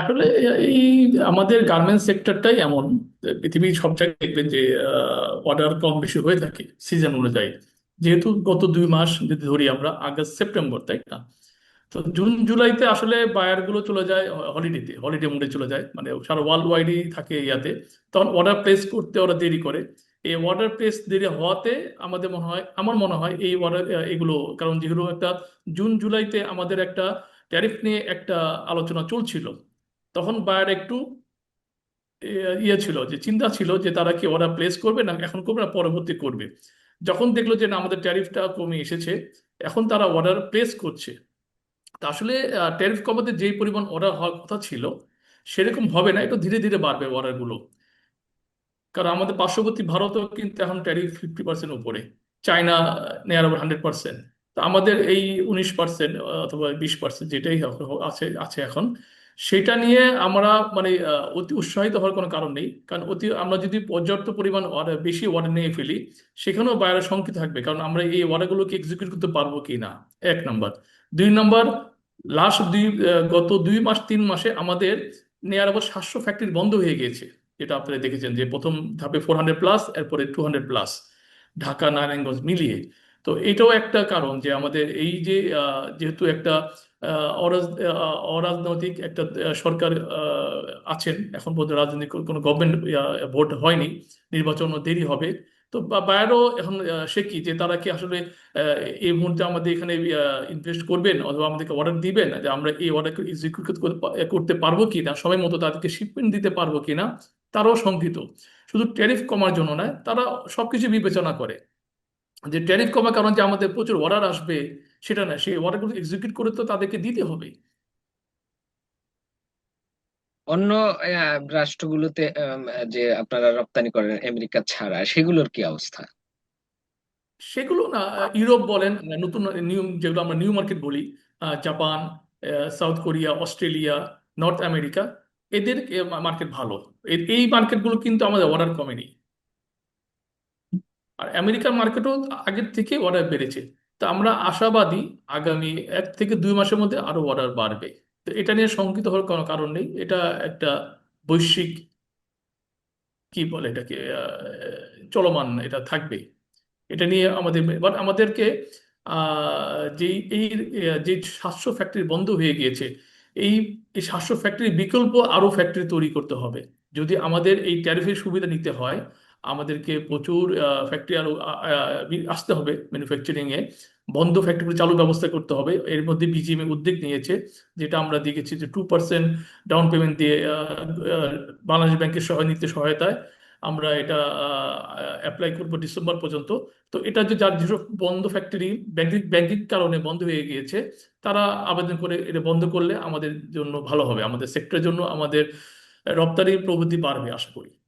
আসলে এই আমাদের গার্মেন্টস সেক্টরটাই এমন। পৃথিবীর সব জায়গায় দেখবেন যে অর্ডার কম বেশি হয়ে থাকে সিজন অনুযায়ী। যেহেতু গত দুই মাস যদি ধরি আমরা, আগস্ট সেপ্টেম্বর তাই না? তো জুন, জুলাইতে আসলে বায়ারগুলো চলে যায় হলিডেতে হলিডে মুডে চলে যায়। মানে সারা ওয়ার্ল্ড ওয়াইডই থাকে ইয়াতে। তখন অর্ডার প্লেস করতে ওরা দেরি করে। এই অর্ডার প্লেস দেরি হওয়াতে আমাদের মনে হয়, আমার মনে হয় এই অর্ডার এগুলো, কারণ যেগুলো একটা জুন, জুলাইতে আমাদের একটা ট্যারিফ নিয়ে একটা আলোচনা চলছিল তখন বায়ার একটু ইয়ে ছিল যে, চিন্তা ছিল যে, তারা কি অর্ডার প্লেস করবে না এখন করবে না, পরবর্তী করবে। যখন দেখল যে, না, আমাদের ট্যারিফটা কমে এসেছে, এখন তারা অর্ডার প্লেস করছে। তা আসলে ট্যারিফ কমাতে যেই পরিমাণ অর্ডার হওয়ার কথা ছিল, সেরকম হবে না, একটু ধীরে ধীরে বাড়বে অর্ডারগুলো কারণ আমাদের পার্শ্ববর্তী ভারতও কিন্তু এখন ট্যারিফ ফিফটি পার্সেন্ট উপরে, China near over hundred percent তো আমাদের এই উনিশ পার্সেন্ট অথবা বিশ পার্সেন্ট যেটাই আছে আছে এখন। সেটা নিয়ে আমরা মানে অতি উৎসাহিত হওয়ার কোনো কারণ নেই। কারণ অতি, আমরা যদি পর্যাপ্ত পরিমাণ অর্ডার বেশি অর্ডার নিয়ে ফেলি, সেখানেও বাইরে শঙ্কিত থাকবে। কারণ আমরা এই অর্ডারগুলোকে এক্সিকিউট করতে পারব কি না? এক নম্বর দুই নম্বর লাস্ট দুই গত দুই মাস, তিন মাসে আমাদের নেয়ার আবার সাতশো ফ্যাক্টরি বন্ধ হয়ে গিয়েছে। যেটা আপনারা দেখেছেন যে প্রথম ধাপে ফোর হান্ড্রেড প্লাস এরপরে two hundred plus Dhaka, Narayanganj মিলিয়ে। তো এটাও একটা কারণ যে আমাদের এই যে যেহেতু একটা অরাজ- অরাজনৈতিক একটা সরকার আছেন, এখন পর্যন্ত রাজনৈতিক কোনো গভর্নমেন্ট ভোট হয়নি, নির্বাচনও দেরি হবে। তো বাইরেও এখন সে কি যে তারা কি আসলে এই মুহূর্তে আমাদের এখানে ইনভেস্ট করবেন অথবা আমাদেরকে অর্ডার দিবেন যে আমরা এই অর্ডারকে এক্সিকিউট করতে পারব কিনা সময় মতো তাদেরকে শিপমেন্ট দিতে পারব কিনা তারাও শঙ্কিত। শুধু ট্যারিফ কমার জন্য নয়, তারা সবকিছু বিবেচনা করে। যে ট্যারিফ কমার কারণ যে আমাদের প্রচুর অর্ডার আসবে সেটা না সেই অর্ডারগুলো এক্সিকিউট করে তো তাদেরকে দিতে হবে। অন্য রাষ্ট্রগুলোতে যে আপনারা রপ্তানি করেন আমেরিকা ছাড়া সেগুলোর কি অবস্থা? সেগুলো না ইউরোপ বলেন নতুন নিউ যেগুলো আমরা নিউ মার্কেট বলি Japan south Korea Australia north America এদের মার্কেট ভালো। এই মার্কেটগুলো কিন্তু আমাদের অর্ডার কমেনি। আর আমেরিকার মার্কেটও আগের থেকে অর্ডার বেড়েছে। তো আমরা আশাবাদী আগামী এক থেকে দুই মাসের মধ্যে আরও অর্ডার বাড়বে। তো এটা নিয়ে শঙ্কিত হওয়ার কোনো কারণ নেই। এটা একটা বৈশ্বিক কি বলে এটাকে চলমান এটা থাকবে। এটা নিয়ে আমাদের বাট আমাদেরকে যে এই, যে সাতশো ফ্যাক্টরি বন্ধ হয়ে গিয়েছে, এই সাতশো ফ্যাক্টরি বিকল্প আরও ফ্যাক্টরি তৈরি করতে হবে। যদি আমাদের এই ট্যারিফের সুবিধা নিতে হয় আমাদেরকে প্রচুর ফ্যাক্টরি আরও আহ, আহ, আসতে হবে ম্যানুফ্যাকচারিং এ। বন্ধ ফ্যাক্টরি চালু ব্যবস্থা করতে হবে। এর মধ্যে বিজিএমএ উদ্যোগ নিয়েছে যেটা আমরা দেখেছি যে টু পার্সেন্ট ডাউন পেমেন্ট দিয়ে বাংলাদেশ ব্যাংকের সহায়নিতে সহায়তায় আমরা এটা অ্যাপ্লাই করব ডিসেম্বর পর্যন্ত। তো এটা যে যার যেসব বন্ধ ফ্যাক্টরি ব্যাংকিং ব্যাংকিং কারণে বন্ধ হয়ে গিয়েছে তারা আবেদন করে এটা বন্ধ করলে আমাদের জন্য ভালো হবে। আমাদের সেক্টরের জন্য আমাদের রপ্তানি প্রবৃদ্ধি বাড়বে আশা করি।